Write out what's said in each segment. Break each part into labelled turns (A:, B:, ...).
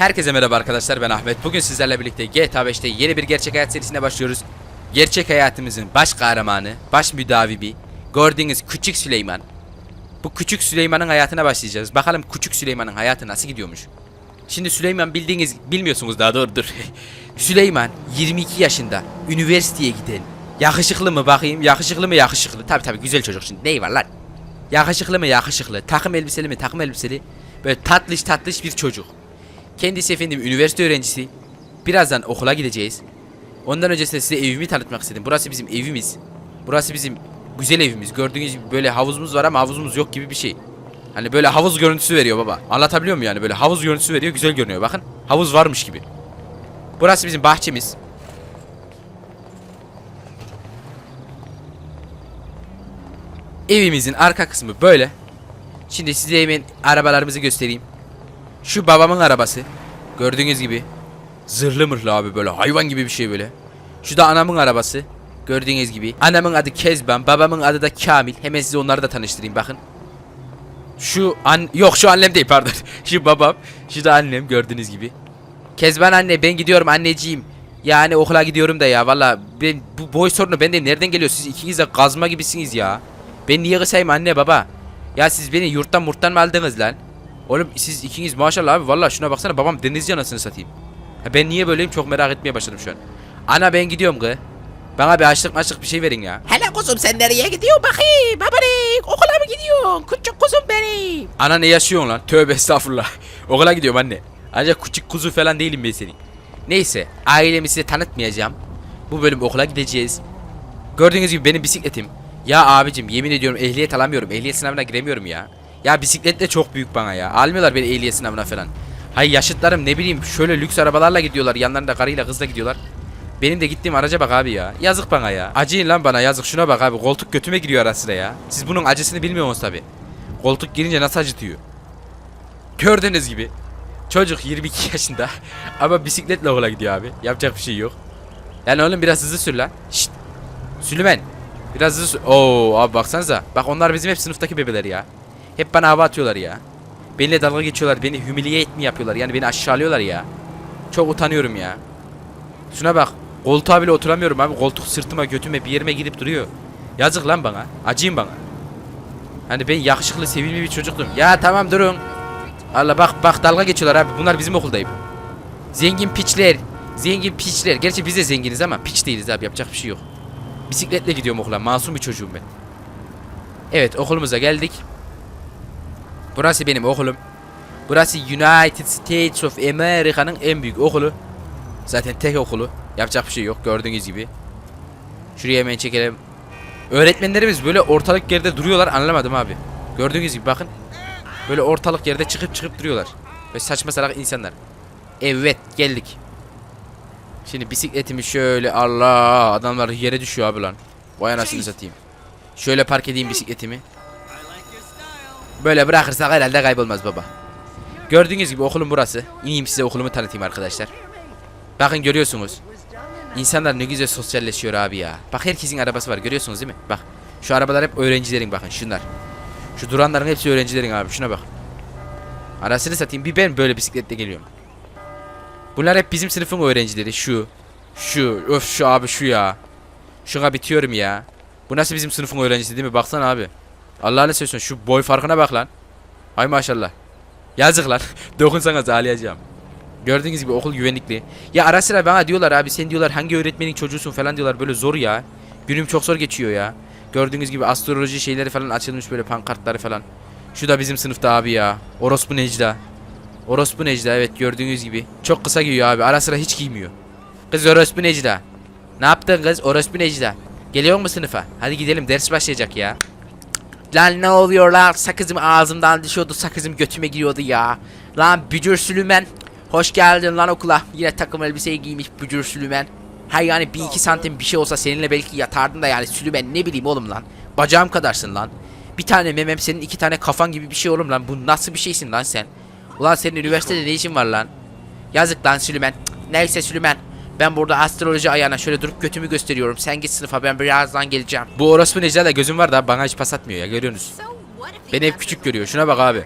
A: Herkese merhaba arkadaşlar ben Ahmet. Bugün sizlerle birlikte GTA 5'te yeni bir gerçek hayat serisine başlıyoruz. Gerçek hayatımızın baş kahramanı, baş müdavibi, gördüğünüz küçük Süleyman. Bu küçük Süleyman'ın hayatına başlayacağız. Bakalım küçük Süleyman'ın hayatı nasıl gidiyormuş. Şimdi Süleyman bildiğiniz, bilmiyorsunuz daha doğrudur. Süleyman 22 yaşında, üniversiteye giden. Yakışıklı mı bakayım, yakışıklı mı yakışıklı. Tabi tabi güzel çocuk şimdi neyi var lan. Yakışıklı mı yakışıklı, takım elbiseli mi takım elbiseli. Böyle tatlış tatlış bir çocuk. Kendisi efendim üniversite öğrencisi. Birazdan okula gideceğiz. Ondan öncesinde size evimi tanıtmak istedim. Burası bizim evimiz. Burası bizim güzel evimiz. Gördüğünüz gibi böyle havuzumuz var ama havuzumuz yok gibi bir şey. Hani böyle havuz görüntüsü veriyor baba. Anlatabiliyor muyum yani? Böyle havuz görüntüsü veriyor. Güzel görünüyor. Bakın. Havuz varmış gibi. Burası bizim bahçemiz. Evimizin arka kısmı böyle. Şimdi size hemen arabalarımızı göstereyim. Şu babamın arabası. Gördüğünüz gibi. Zırhlı mırhlı abi böyle hayvan gibi bir şey böyle. Şu da anamın arabası. Gördüğünüz gibi. Anamın adı Kezban, babamın adı da Kamil. Hemen size onları da tanıştırayım bakın. Şu an yok şu annem değil pardon. şu babam, şu da annem gördüğünüz gibi. Kezban anne ben gidiyorum anneciğim. Yani okula gidiyorum da ya valla ben bu boy sorunu bende nereden geliyor? Siz ikiniz de kazma gibisiniz ya. Ben niye kısayım anne baba? Ya siz beni yurttan murttan mı aldınız lan? Oğlum siz ikiniz maşallah abi valla şuna baksana babam denizci anasını satayım. Ha, ben niye böyleyim çok merak etmeye başladım şu an. Ana ben gidiyorum kız. Bana bir açlık maçlık bir şey verin ya.
B: Hele kuzum sen nereye gidiyorsun bakayım? Babanik okula mı gidiyorsun? Küçük kuzum benim.
A: Ana ne yaşıyorsun lan? Tövbe estağfurullah. Okula gidiyorum anne. Ancak küçük kuzu falan değilim ben senin. Neyse ailemi size tanıtmayacağım. Bu bölüm okula gideceğiz. Gördüğünüz gibi benim bisikletim. Ya abicim yemin ediyorum ehliyet alamıyorum. Ehliyet sınavına giremiyorum ya. Ya bisiklet de çok büyük bana ya. Almıyorlar beni ehliyet sınavına falan. Hay yaşıtlarım ne bileyim şöyle lüks arabalarla gidiyorlar. Yanlarında karıyla kızla gidiyorlar. Benim de gittiğim araca bak abi ya. Yazık bana ya. Acıyın lan bana yazık. Şuna bak abi. Koltuk götüme giriyor ara sıra ya. Siz bunun acısını bilmiyorsunuz tabi. Koltuk girince nasıl acıtıyor. Gördüğünüz gibi. Çocuk 22 yaşında. Ama bisikletle okula gidiyor abi. Yapacak bir şey yok. Yani oğlum biraz hızlı sür lan. Şşt. Süleyman. Biraz hızlı sür. Oo abi baksanıza. Bak onlar bizim hep sınıftaki bebeler ya. Hep bana hava atıyorlar ya. Benimle dalga geçiyorlar. Beni humiliate mi yapıyorlar? Yani beni aşağılıyorlar ya. Çok utanıyorum ya. Şuna bak. Koltuğa bile oturamıyorum abi. Koltuk sırtıma götüme bir yerime girip duruyor. Yazık lan bana. Acıyın bana. Hani ben yakışıklı sevimli bir çocuktum. Ya tamam durun. Allah bak bak dalga geçiyorlar abi. Bunlar bizim okuldayım. Zengin piçler. Zengin piçler. Gerçi biz de zenginiz ama piç değiliz abi. Yapacak bir şey yok. Bisikletle gidiyorum okula. Masum bir çocuğum ben. Evet okulumuza geldik. Burası benim okulum. Burası United States of America'nın en büyük okulu. Zaten tek okulu. Yapacak bir şey yok gördüğünüz gibi. Şuraya hemen çekelim. Öğretmenlerimiz böyle ortalık yerde duruyorlar anlamadım abi. Gördüğünüz gibi bakın. Böyle ortalık yerde çıkıp çıkıp duruyorlar. Ve saçma salak insanlar. Evet geldik. Şimdi bisikletimi şöyle Allah adamlar yere düşüyor abi lan. Vay anasını satayım. Şöyle park edeyim bisikletimi. Böyle bırakırsak herhalde kaybolmaz baba. Gördüğünüz gibi okulum burası. İneyim size okulumu tanıtayım arkadaşlar. Bakın görüyorsunuz. İnsanlar ne güzel sosyalleşiyor abi ya. Bak herkesin arabası var görüyorsunuz değil mi? Bak. Şu arabalar hep öğrencilerin bakın şunlar. Şu duranların hepsi öğrencilerin abi şuna bak. Arasını satayım bir ben böyle bisikletle geliyorum. Bunlar hep bizim sınıfın öğrencileri şu. Şu öf şu abi şu ya. Şuna bitiyorum ya. Bu nasıl bizim sınıfın öğrencisi değil mi? Baksana abi. Allah'ını seversen şu boy farkına bak lan. Hay maşallah. Yazık lan. Dokunsanız ağlayacağım. Gördüğünüz gibi okul güvenlikli. Ya ara sıra bana diyorlar abi sen diyorlar hangi öğretmenin çocuğusun falan diyorlar böyle zor ya. Günüm çok zor geçiyor ya. Gördüğünüz gibi astroloji şeyleri falan açılmış böyle pankartları falan. Şu da bizim sınıfta abi ya. Orospu Necda. Orospu Necda evet gördüğünüz gibi. Çok kısa giyiyor abi ara sıra hiç giymiyor. Kız Orospu Necda. Ne yaptın kız Orospu Necda? Geliyor mu sınıfa? Hadi gidelim ders başlayacak ya. Lan ne oluyor lan? Sakızım ağzımdan düşüyordu, sakızım götüme giriyordu ya. Lan Bücür Sülümen. Hoş geldin lan okula. Yine takım elbiseyi giymiş Bücür Sülümen. Ha yani bir iki santim bir şey olsa seninle belki yatardın da yani Sülümen ne bileyim oğlum lan. Bacağım kadarsın lan. Bir tane memem senin iki tane kafan gibi bir şey oğlum lan. Bu nasıl bir şeysin lan sen? Ulan senin üniversitede ne işin var lan? Yazık lan Sülümen. Neyse Sülümen. Ben burada astroloji ayağına şöyle durup götümü gösteriyorum. Sen git sınıfa ben birazdan geleceğim. Bu orospu Necla'da gözüm var da bana hiç pas atmıyor ya görüyorsunuz. Beni hep küçük görüyor. Şuna bak abi.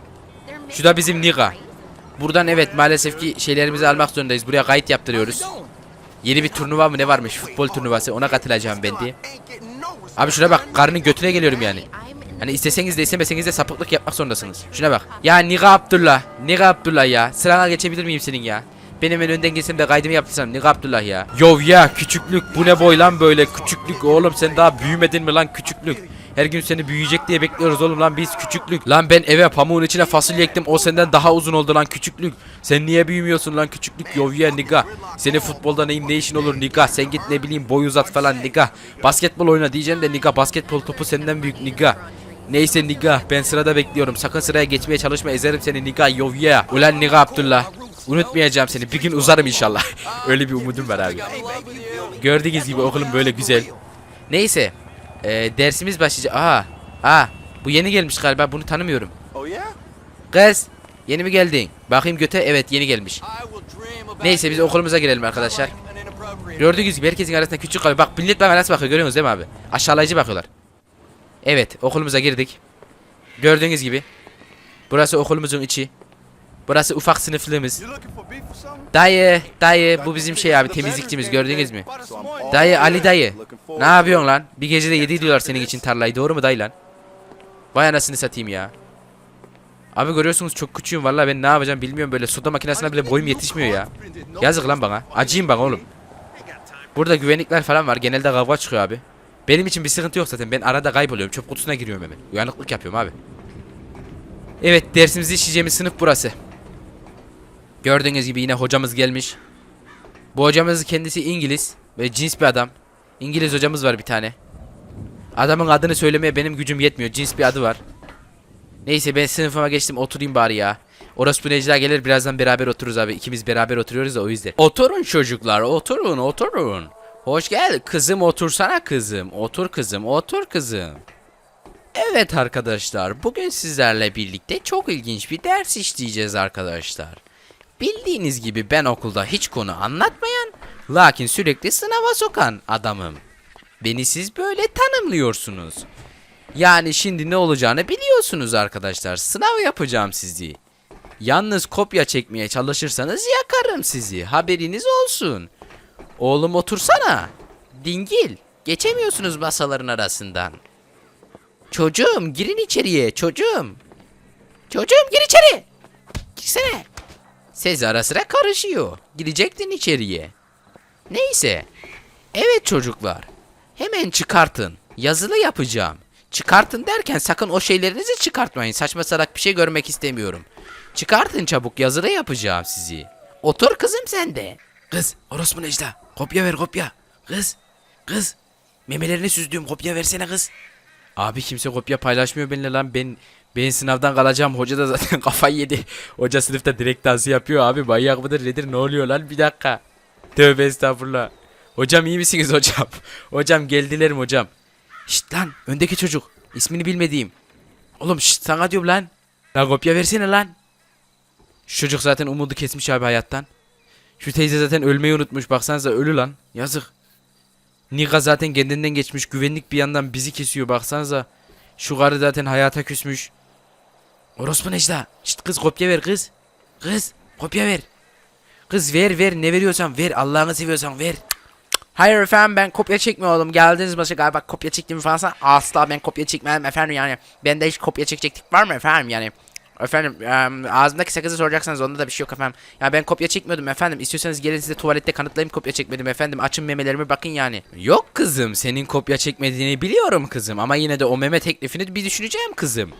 A: Şu da bizim Nika. Buradan evet maalesef ki şeylerimizi almak zorundayız. Buraya kayıt yaptırıyoruz. Yeni bir turnuva mı ne varmış? Futbol turnuvası. Ona katılacağım ben diye. Abi şuna bak karnın götüne geliyorum yani. Hani isteseniz de istemeseniz de sapıklık yapmak zorundasınız. Şuna bak. Ya Niga Abdullah. Niga Abdullah ya. Sırana geçebilir miyim senin ya? Benim en önden geçsem de kaydımı yaptırsam Niga Abdullah ya. Yov ya küçüklük bu ne boy lan böyle küçüklük oğlum sen daha büyümedin mi lan küçüklük. Her gün seni büyüyecek diye bekliyoruz oğlum lan biz küçüklük. Lan ben eve pamuğun içine fasulye ektim o senden daha uzun oldu lan küçüklük. Sen niye büyümüyorsun lan küçüklük yov ya niga. Seni futbolda neyim ne işin olur niga. Sen git ne bileyim boy uzat falan niga. Basketbol oyna diyeceğim de niga basketbol topu senden büyük niga. Neyse Niga ben sırada bekliyorum. Sakın sıraya geçmeye çalışma ezerim seni Niga yov ya. Ulan Niga Abdullah. Unutmayacağım seni. Bir gün uzarım inşallah. Öyle bir umudum var abi. Gördüğünüz gibi okulum böyle güzel. Neyse. Ee, dersimiz başlayacak. Aha. Aa. Bu yeni gelmiş galiba. Bunu tanımıyorum.
C: Oh?
A: Kız. Yeni mi geldin? Bakayım göte. Evet yeni gelmiş. Neyse biz okulumuza girelim arkadaşlar. Gördüğünüz gibi herkesin arasında küçük kalıyor. Bak millet bana nasıl bakıyor görüyorsunuz değil mi abi? Aşağılayıcı bakıyorlar. Evet okulumuza girdik. Gördüğünüz gibi. Burası okulumuzun içi. Burası ufak sınıflığımız. Dayı, dayı bu bizim şey abi temizlikçimiz gördünüz mü? Dayı Ali dayı. Ne yapıyorsun lan? Bir gecede yedi diyorlar senin için tarlayı doğru mu dayı lan? Vay anasını satayım ya. Abi görüyorsunuz çok küçüğüm vallahi ben ne yapacağım bilmiyorum böyle soda makinesine bile boyum yetişmiyor ya. Yazık lan bana. Acıyım bana oğlum. Burada güvenlikler falan var. Genelde kavga çıkıyor abi. Benim için bir sıkıntı yok zaten. Ben arada kayboluyorum. Çöp kutusuna giriyorum hemen. Uyanıklık yapıyorum abi. Evet dersimizi işleyeceğimiz sınıf burası. Gördüğünüz gibi yine hocamız gelmiş. Bu hocamız kendisi İngiliz ve cins bir adam. İngiliz hocamız var bir tane. Adamın adını söylemeye benim gücüm yetmiyor. Cins bir adı var. Neyse ben sınıfıma geçtim oturayım bari ya. Orası bu Necla gelir birazdan beraber otururuz abi. İkimiz beraber oturuyoruz da o yüzden. Oturun çocuklar oturun oturun. Hoş gel kızım otursana kızım. Otur kızım otur kızım. Evet arkadaşlar bugün sizlerle birlikte çok ilginç bir ders işleyeceğiz arkadaşlar. Bildiğiniz gibi ben okulda hiç konu anlatmayan lakin sürekli sınava sokan adamım. Beni siz böyle tanımlıyorsunuz. Yani şimdi ne olacağını biliyorsunuz arkadaşlar. Sınav yapacağım sizi. Yalnız kopya çekmeye çalışırsanız yakarım sizi. Haberiniz olsun. Oğlum otursana. Dingil. Geçemiyorsunuz masaların arasından. Çocuğum girin içeriye çocuğum. Çocuğum gir içeri. Girsene. Ses ara sıra karışıyor. Girecektin içeriye. Neyse. Evet çocuklar. Hemen çıkartın. Yazılı yapacağım. Çıkartın derken sakın o şeylerinizi çıkartmayın. Saçma salak bir şey görmek istemiyorum. Çıkartın çabuk yazılı yapacağım sizi. Otur kızım sen de. Kız orospu Necla. Kopya ver kopya. Kız. Kız. Memelerini süzdüğüm kopya versene kız. Abi kimse kopya paylaşmıyor benimle lan. Ben ben sınavdan kalacağım. Hoca da zaten kafayı yedi. Hoca sınıfta direkt dansı yapıyor abi. Manyak mıdır nedir ne oluyor lan bir dakika. Tövbe estağfurullah. Hocam iyi misiniz hocam? Hocam geldiler mi hocam? Şşt lan öndeki çocuk. İsmini bilmediğim. Oğlum şşt sana diyorum lan. Lan kopya versene lan. Şu çocuk zaten umudu kesmiş abi hayattan. Şu teyze zaten ölmeyi unutmuş. Baksanıza ölü lan. Yazık. Nika zaten kendinden geçmiş. Güvenlik bir yandan bizi kesiyor. Baksanıza. Şu karı zaten hayata küsmüş. Orospu Necla. Şşt kız kopya ver kız. Kız kopya ver. Kız ver ver ne veriyorsan ver. Allah'ını seviyorsan ver. Hayır efendim ben kopya çekmiyorum. Geldiniz başa galiba kopya çektiğimi falan. Asla ben kopya çekmedim efendim yani. Bende hiç kopya çekeceklik var mı efendim yani. Efendim ağzımdaki sakızı soracaksanız onda da bir şey yok efendim. Ya ben kopya çekmiyordum efendim. İstiyorsanız gelin size tuvalette kanıtlayayım kopya çekmedim efendim. Açın memelerime bakın yani. Yok kızım senin kopya çekmediğini biliyorum kızım. Ama yine de o meme teklifini bir düşüneceğim kızım.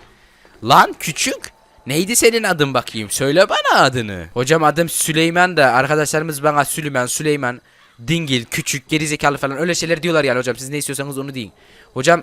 A: Lan küçük. Neydi senin adın bakayım? Söyle bana adını. Hocam adım Süleyman da arkadaşlarımız bana Süleyman, Süleyman, Dingil, küçük, gerizekalı falan öyle şeyler diyorlar yani hocam. Siz ne istiyorsanız onu deyin. Hocam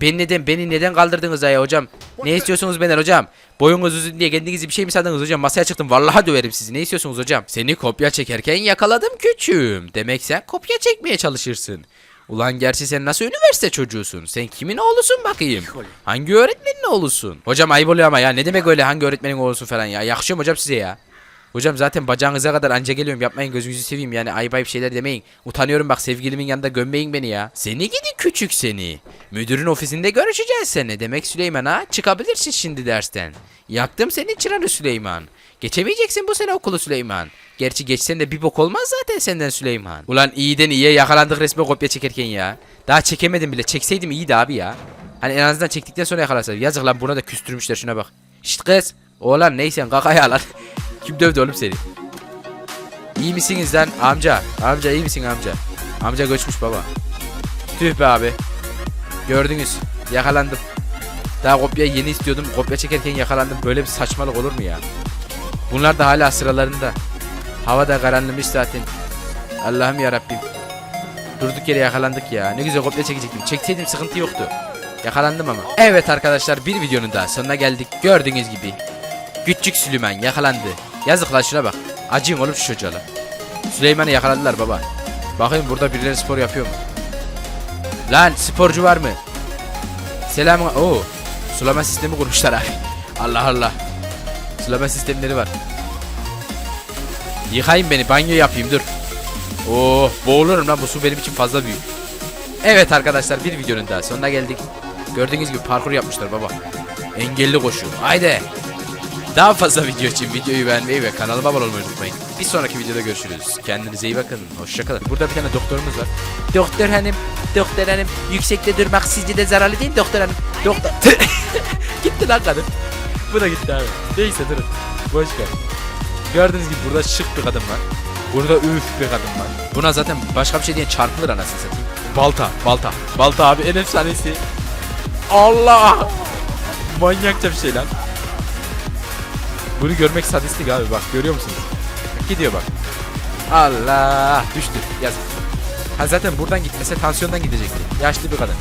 A: beni neden beni neden kaldırdınız ya hocam? Ne istiyorsunuz benden hocam? Boyunuz uzun diye kendinizi bir şey mi sandınız hocam? Masaya çıktım vallahi döverim sizi. Ne istiyorsunuz hocam? Seni kopya çekerken yakaladım küçüğüm. Demek sen kopya çekmeye çalışırsın. Ulan gerçi sen nasıl üniversite çocuğusun? Sen kimin oğlusun bakayım? Hangi öğretmenin oğlusun? Hocam ayıp oluyor ama ya ne demek öyle hangi öğretmenin oğlusun falan ya? Yakışıyor mu hocam size ya? Hocam zaten bacağınıza kadar anca geliyorum yapmayın gözünüzü seveyim yani ayıp ayıp şeyler demeyin. Utanıyorum bak sevgilimin yanında gömmeyin beni ya. Seni gidi küçük seni. Müdürün ofisinde görüşeceğiz seninle. Demek Süleyman ha çıkabilirsin şimdi dersten. Yaktım senin çıranı Süleyman. Geçemeyeceksin bu sene okulu Süleyman. Gerçi geçsen de bir bok olmaz zaten senden Süleyman. Ulan iyiden iyiye yakalandık resme kopya çekerken ya. Daha çekemedim bile. Çekseydim iyiydi abi ya. Hani en azından çektikten sonra yakalarsa. Yazık lan buna da küstürmüşler şuna bak. Şşt kız. Oğlan neysen kalk ayağa lan. Kim dövdü oğlum seni? İyi misiniz lan amca? Amca iyi misin amca? Amca göçmüş baba. Tüh be abi. Gördünüz. Yakalandım. Daha kopya yeni istiyordum. Kopya çekerken yakalandım. Böyle bir saçmalık olur mu ya? Bunlar da hala sıralarında. Hava da karanlımış zaten. Allah'ım ya Rabbim. Durduk yere yakalandık ya. Ne güzel kopya çekecektim. Çekseydim sıkıntı yoktu. Yakalandım ama. Evet arkadaşlar bir videonun daha sonuna geldik. Gördüğünüz gibi. Küçük Süleyman yakalandı. Yazık şuna bak. Acıyım oğlum şu çocuğa. Süleyman'ı yakaladılar baba. Bakayım burada birileri spor yapıyor mu? Lan sporcu var mı? Selam. Oo. Sulama sistemi kurmuşlar abi. Allah Allah. Sulama sistemleri var. Yıkayın beni banyo yapayım dur. Oh boğulurum lan bu su benim için fazla büyük. Evet arkadaşlar bir videonun daha sonuna geldik. Gördüğünüz gibi parkur yapmışlar baba. Engelli koşu. Haydi. Daha fazla video için videoyu beğenmeyi ve kanalıma abone olmayı unutmayın. Bir sonraki videoda görüşürüz. Kendinize iyi bakın. Hoşçakalın. Burada bir tane doktorumuz var. Doktor hanım, doktor hanım. Yüksekte durmak sizce de zararlı değil mi doktor hanım? Doktor... gitti lan kadın. Bu da gitti abi. Neyse durun. Boş ver. Gördüğünüz gibi burada şık bir kadın var. Burada üf bir kadın var. Buna zaten başka bir şey diye çarpılır anasını satayım. Balta, balta. Balta abi en efsanesi. Allah! Manyakça bir şey lan. Bunu görmek sadistik abi bak görüyor musunuz? Gidiyor bak. Allah düştü yazık. Ha zaten buradan gitmese tansiyondan gidecekti. Yaşlı bir kadın.